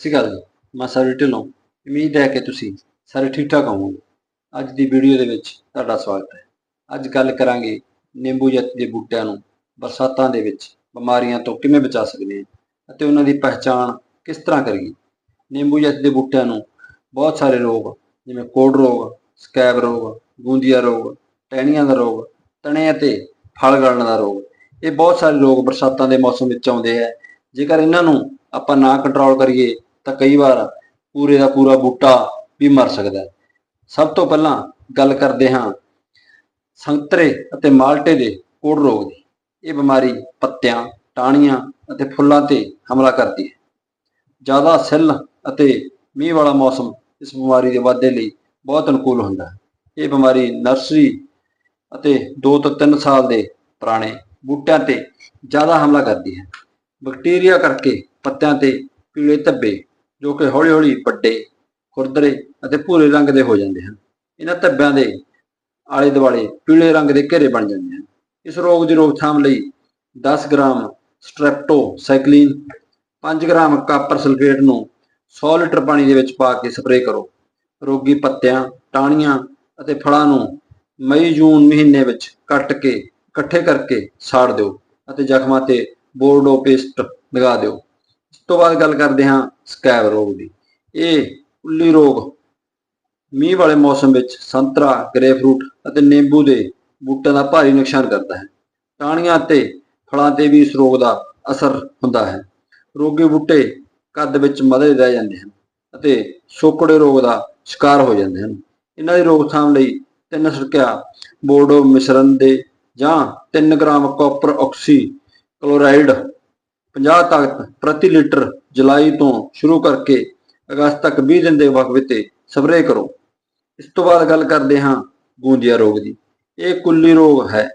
ਸਤਿ ਸ਼੍ਰੀ ਅਕਾਲ ਜੀ, ਮੈਂ ਸਾਰੇ ਢਿੱਲੋਂ ਉਮੀਦ ਹੈ ਕਿ ਤੁਸੀਂ ਸਾਰੇ ਠੀਕ ਠਾਕ ਹੋਵੋਗੇ। ਅੱਜ ਦੀ ਵੀਡੀਓ ਦੇ ਵਿੱਚ ਤੁਹਾਡਾ ਸਵਾਗਤ ਹੈ। ਅੱਜ ਗੱਲ ਕਰਾਂਗੇ ਨਿੰਬੂ ਜਾਤੀ ਦੇ ਬੂਟਿਆਂ ਨੂੰ ਬਰਸਾਤਾਂ ਦੇ ਵਿੱਚ ਬਿਮਾਰੀਆਂ ਤੋਂ ਕਿਵੇਂ ਬਚਾ ਸਕਦੇ ਹਾਂ ਅਤੇ ਉਹਨਾਂ ਦੀ ਪਹਿਚਾਣ ਕਿਸ ਤਰ੍ਹਾਂ ਕਰੀਏ। ਨਿੰਬੂ ਜਾਤੀ ਦੇ ਬੂਟਿਆਂ ਨੂੰ ਬਹੁਤ ਸਾਰੇ ਰੋਗ, ਜਿਵੇਂ ਕੋੜ ਰੋਗ, ਸਕੈਬ ਰੋਗ ਗੂੰਦੀਆ ਰੋਗ, ਟਹਿਣੀਆਂ ਦਾ ਰੋਗ, ਤਣੇ ਅਤੇ ਫਲ ਗਲਣ ਦਾ ਰੋਗ। ਇਹ ਬਹੁਤ ਸਾਰੇ ਰੋਗ ਬਰਸਾਤਾਂ ਦੇ ਮੌਸਮ ਵਿੱਚ ਆਉਂਦੇ ਹੈ। ਜੇਕਰ ਇਹਨਾਂ ਨੂੰ ਆਪਾਂ ਨਾ ਕੰਟਰੋਲ ਕਰੀਏ ਤਾਂ ਕਈ ਵਾਰ ਪੂਰੇ ਦਾ ਪੂਰਾ ਬੂਟਾ ਵੀ ਮਰ ਸਕਦਾ ਹੈ। ਸਭ ਤੋਂ ਪਹਿਲਾਂ ਗੱਲ ਕਰਦੇ ਹਾਂ ਸੰਤਰੇ ਅਤੇ ਮਾਲਟੇ ਦੇ ਕੋੜ ਰੋਗ ਦੀ। ਇਹ ਬਿਮਾਰੀ ਪੱਤਿਆਂ, ਟਾਹਣੀਆਂ ਅਤੇ ਫੁੱਲਾਂ ਤੇ ਹਮਲਾ ਕਰਦੀ ਹੈ। ਜ਼ਿਆਦਾ ਸਿੱਲ ਅਤੇ ਮੀਂਹ ਵਾਲਾ ਮੌਸਮ ਇਸ ਬਿਮਾਰੀ ਦੇ ਵਾਧੇ ਲਈ ਬਹੁਤ ਅਨੁਕੂਲ ਹੁੰਦਾ ਹੈ। ਇਹ ਬਿਮਾਰੀ ਨਰਸਰੀ ਅਤੇ 2 ਤੋਂ 3 ਸਾਲ ਦੇ ਪੁਰਾਣੇ ਬੂਟਿਆਂ ਤੇ ਜ਼ਿਆਦਾ ਹਮਲਾ ਕਰਦੀ ਹੈ। ਬੈਕਟੀਰੀਆ ਕਰਕੇ ਪੱਤਿਆਂ ਤੇ ਪੀਲੇ ਧੱਬੇ ਜੋ ਕਿ ਹੌਲੀ-ਹੌਲੀ ਵੱਡੇ, ਖੁਰਦਰੇ ਅਤੇ ਭੂਰੇ ਰੰਗ ਦੇ ਹੋ ਜਾਂਦੇ ਹਨ। ਇਹਨਾਂ ਧੱਬਿਆਂ ਦੇ ਆਲੇ ਦੁਆਲੇ ਪੀਲੇ ਰੰਗ ਦੇ ਘੇਰੇ ਬਣ ਜਾਂਦੇ ਹਨ। ਇਸ ਰੋਗ ਦੀ ਰੋਕਥਾਮ ਲਈ 10 gram streptocycline 5 gram copper sulphate ਨੂੰ 100 ਲੀਟਰ ਪਾਣੀ ਦੇ ਵਿੱਚ ਪਾ ਕੇ ਸਪਰੇਅ ਕਰੋ। ਰੋਗੀ ਪੱਤਿਆਂ, ਟਾਹਣੀਆਂ ਅਤੇ ਫਲਾਂ ਨੂੰ ਮਈ, ਜੂਨ ਮਹੀਨੇ ਵਿੱਚ ਕੱਟ ਕੇ, ਇਕੱਠੇ ਕਰਕੇ ਸਾੜ ਦਿਓ ਅਤੇ ਜ਼ਖਮਾਂ ਤੇ ਬੋਰਡੋ ਪੇਸਟ ਲਗਾ ਦਿਓ। ਤੋਂ ਬਾਅਦ ਗੱਲ ਕਰਦੇ ਹਾਂ ਸਕੈਬ ਰੋਗ ਦੀ। ਇਹ ਉੱਲੀ ਰੋਗ ਮੀਂਹ ਵਾਲੇ ਮੌਸਮ ਵਿੱਚ ਸੰਤਰਾ ਗ੍ਰੇਪਫਰੂਟ ਅਤੇ ਨਿੰਬੂ ਦੇ ਬੂਟਿਆਂ ਦਾ ਭਾਰੀ ਨੁਕਸਾਨ ਕਰਦਾ ਹੈ। ਟਾਹਣੀਆਂ ਅਤੇ ਫਲਾਂ ਤੇ ਵੀ ਇਸ ਰੋਗ ਦਾ ਅਸਰ ਹੁੰਦਾ ਹੈ। ਰੋਗੀ ਬੂਟੇ ਕੱਦ ਵਿੱਚ ਮਧੇ ਰਹਿ ਜਾਂਦੇ ਹਨ ਅਤੇ ਸੋਕੜੇ ਰੋਗ ਦਾ ਸ਼ਿਕਾਰ ਹੋ ਜਾਂਦੇ ਹਨ। ਇਹਨਾਂ ਦੀ ਰੋਕਥਾਮ ਲਈ ਤਿੰਨ ਸਿਰਕਿਆ ਬੋਰਡੋ ਮਿਸ਼ਰਣ ਦੇ ਜਾਂ 3 ਗ੍ਰਾਮ ਕਾਪਰ ਆਕਸੀ ਕਲੋਰਾਈਡ 50 ਤੱਕ ਪ੍ਰਤੀ ਲੀਟਰ ਜੁਲਾਈ ਤੋਂ ਸ਼ੁਰੂ ਕਰਕੇ ਅਗਸਤ ਤੱਕ 20 ਦਿਨ ਦੇ ਵਕਫੇ ਤੇ ਸਪਰੇਅ ਕਰੋ। ਇਸ ਤੋਂ ਬਾਅਦ ਗੱਲ ਕਰਦੇ ਹਾਂ ਗੂੰਜੀਆ ਰੋਗ ਦੀ। ਇਹ ਕੁੱਲੀ ਰੋਗ ਹੈ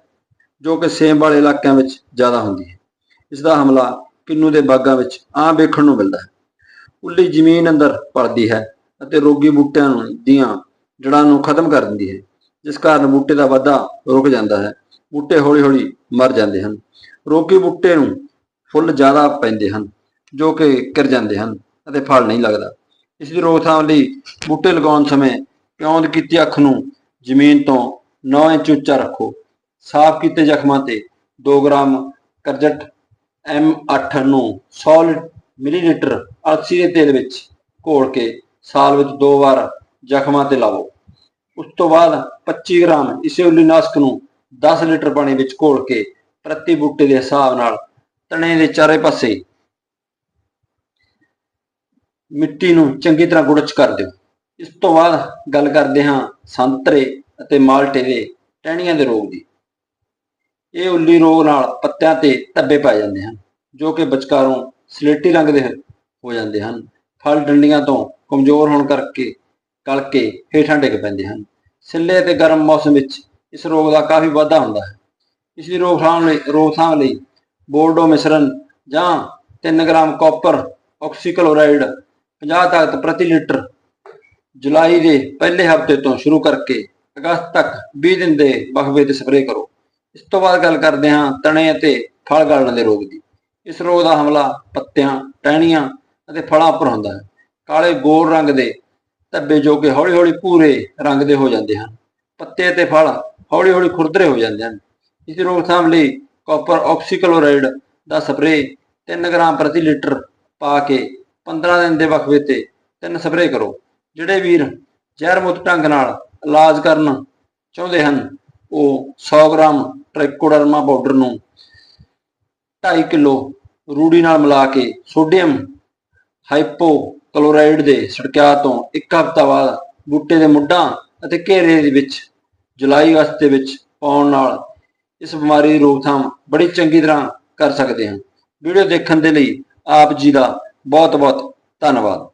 ਜੋ ਕਿ ਸੇਮ ਵਾਲੇ ਇਲਾਕਿਆਂ ਵਿੱਚ ਜ਼ਿਆਦਾ ਹੁੰਦੀ ਹੈ। ਇਸ ਦਾ ਹਮਲਾ ਕਿੰਨੂ ਦੇ ਬਾਗਾਂ ਵਿੱਚ ਆਮ ਵੇਖਣ ਨੂੰ ਮਿਲਦਾ ਹੈ। ਉੱਲੀ ਜ਼ਮੀਨ ਅੰਦਰ ਪਲਦੀ ਹੈ ਅਤੇ ਰੋਗੀ ਬੂਟਿਆਂ ਨੂੰ ਦੀਆਂ ਜੜ੍ਹਾਂ ਨੂੰ ਖਤਮ ਕਰ ਦਿੰਦੀ ਹੈ, ਜਿਸ ਕਾਰਨ ਬੂਟੇ ਦਾ ਵਾਧਾ ਰੁਕ ਜਾਂਦਾ ਹੈ। ਬੂਟੇ ਹੌਲੀ-ਹੌਲੀ ਮਰ ਜਾਂਦੇ ਹਨ। ਰੋਗੀ ਬੂਟੇ ਨੂੰ ਫੁੱਲ ਜ਼ਿਆਦਾ ਪੈਂਦੇ ਹਨ, ਜੋ ਕਿ ਕਿਰ ਜਾਂਦੇ ਹਨ ਅਤੇ ਫਲ ਨਹੀਂ ਲੱਗਦਾ। ਇਸ ਦੀ ਰੋਕਥਾਮ ਲਈ ਬੂਟੇ ਲਗਾਉਣ ਸਮੇਂ ਪਿਉਂਦ ਕੀਤੀ ਅੱਖ ਨੂੰ ਜ਼ਮੀਨ ਤੋਂ 9 ਇੰਚ ਉੱਚਾ ਰੱਖੋ। ਸਾਫ਼ ਕੀਤੇ ਜ਼ਖਮਾਂ ਤੇ 2 ਗ੍ਰਾਮ ਕਰਜਟ M8 ਨੂੰ 100 ਮਿਲੀਲੀਟਰ ਅਲਸੀ ਦੇ ਤੇਲ ਵਿੱਚ ਘੋਲ ਕੇ ਸਾਲ ਵਿੱਚ ਦੋ ਵਾਰ ਜ਼ਖਮਾਂ ਤੇ ਲਾਵੋ। ਉਸ ਤੋਂ ਬਾਅਦ 25 ਗ੍ਰਾਮ ਇਸੇ ਇਸੋਲੀਨਾਸਕ ਨੂੰ 10 ਲੀਟਰ ਪਾਣੀ ਵਿੱਚ ਘੋਲ ਕੇ ਪ੍ਰਤੀ ਬੂਟੇ ਦੇ ਹਿਸਾਬ ਨਾਲ ਤਣੇ ਦੇ ਚਾਰੇ ਪਾਸੇ। ਮਿੱਟੀ ਨੂੰ ਚੰਗੀ ਤਰ੍ਹਾਂ ਗੁੜਚ ਕਰ ਦਿਓ। ਇਸ ਤੋਂ ਬਾਅਦ ਗੱਲ ਕਰਦੇ ਹਾਂ ਸੰਤਰੇ ਅਤੇ ਮਾਲਟੇ ਦੇ ਟਹਿਣੀਆਂ ਦੇ ਰੋਗ ਦੀ। ਇਹ ਉੱਲੀ ਰੋਗ ਨਾਲ ਪੱਤਿਆਂ ਤੇ ਧੱਬੇ ਪੈ ਜਾਂਦੇ ਹਨ, ਜੋ ਕਿ ਵਿਚਕਾਰੋਂ ਸਲੇਟੀ ਰੰਗ ਦੇ ਹੋ ਜਾਂਦੇ ਹਨ। ਫਲ ਡੰਡੀਆਂ ਤੋਂ ਕਮਜ਼ੋਰ ਹੋਣ ਕਰਕੇ ਗਲ ਕੇ ਹੇਠਾਂ ਡਿੱਗ ਪੈਂਦੇ ਹਨ। ਸਿੱਲੇ ਤੇ ਗਰਮ ਮੌਸਮ ਵਿੱਚ ਇਸ ਰੋਗ ਦਾ ਕਾਫੀ ਵਾਧਾ ਹੁੰਦਾ ਹੈ। ਇਸ ਦੀ ਰੋਕਥਾਮ ਲਈ ਰੋਕਥਾਮ ਲਈ ਬੋਰਡੋ ਮਿਸ਼ਰਣ ਜਾਂ 3 ਗ੍ਰਾਮ ਕਾਪਰ ਆਕਸੀਕਲੋਰਾਈਡ 50 ਤਾਕਤ ਪ੍ਰਤੀ ਲੀਟਰ ਜੁਲਾਈ ਦੇ ਪਹਿਲੇ ਹਫ਼ਤੇ ਤੋਂ ਸ਼ੁਰੂ ਕਰਕੇ ਅਗਸਤ ਤੱਕ 20 ਦਿਨ ਦੇ ਵਕਫੇ ਤੇ ਸਪਰੇਅ ਕਰੋ। ਇਸ ਤੋਂ ਬਾਅਦ ਗੱਲ ਕਰਦੇ ਹਾਂ ਤਣੇ ਅਤੇ ਫਲ ਗਲਣ ਦੇ ਰੋਗ ਦੀ। ਇਸ ਰੋਗ ਦਾ ਹਮਲਾ ਪੱਤਿਆਂ, ਟਹਿਣੀਆਂ ਅਤੇ ਫਲਾਂ ਉੱਪਰ ਹੁੰਦਾ ਹੈ। ਕਾਲੇ ਗੋਲ ਰੰਗ ਦੇ ਧੱਬੇ ਜੋ ਕਿ ਹੌਲੀ-ਹੌਲੀ ਭੂਰੇ ਰੰਗ ਦੇ ਹੋ ਜਾਂਦੇ ਹਨ। ਪੱਤੇ ਅਤੇ ਫਲ ਹੌਲੀ-ਹੌਲੀ ਖੁਰਦਰੇ ਹੋ ਜਾਂਦੇ ਹਨ। ਇਸ ਰੋਕਥਾਮ ਲਈ ਕਾਪਰ ਆਕਸੀਕਲੋਰਾਈਡ ਦਾ ਸਪਰੇਅ 3 ਗ੍ਰਾਮ ਪ੍ਰਤੀ ਲੀਟਰ ਪਾ ਕੇ 15 ਦਿਨ ਦੇ ਵਕਫੇ ਤੇ ਤਿੰਨ ਸਪਰੇਅ ਕਰੋ, ਜਿਹੜੇ ਵੀਰ ਜ਼ਹਿਰ ਮੁਕਤ ਢੰਗ ਨਾਲ ਇਲਾਜ ਕਰਨ ਚਾਹੁੰਦੇ ਹਨ, ਉਹ 100 ਗ੍ਰਾਮ ਟ੍ਰਾਈਕੋਡਰਮਾ ਪਾਊਡਰ ਨੂੰ 2.5 ਕਿਲੋ ਰੂੜੀ ਨਾਲ ਮਿਲਾ ਕੇ ਸੋਡੀਅਮ ਹਾਈਪੋਕਲੋਰਾਈਡ ਦੇ ਛਿੜਕਾਅ ਤੋਂ ਇੱਕ ਹਫ਼ਤਾ ਬਾਅਦ ਬੂਟੇ ਦੇ ਮੁੱਢਾਂ ਅਤੇ ਘੇਰੇ ਦੇ ਵਿੱਚ ਜੁਲਾਈ ਅਗਸਤ ਦੇ ਵਿੱਚ ਪਾਉਣ ਨਾਲ ਇਸ ਬਿਮਾਰੀ ਦੀ ਰੋਕਥਾਮ ਬੜੀ ਚੰਗੀ ਤਰ੍ਹਾਂ ਕਰ ਸਕਦੇ ਹਾਂ। ਵੀਡੀਓ ਦੇਖਣ ਦੇ ਲਈ ਆਪ ਜੀ ਦਾ ਬਹੁਤ ਬਹੁਤ ਧੰਨਵਾਦ।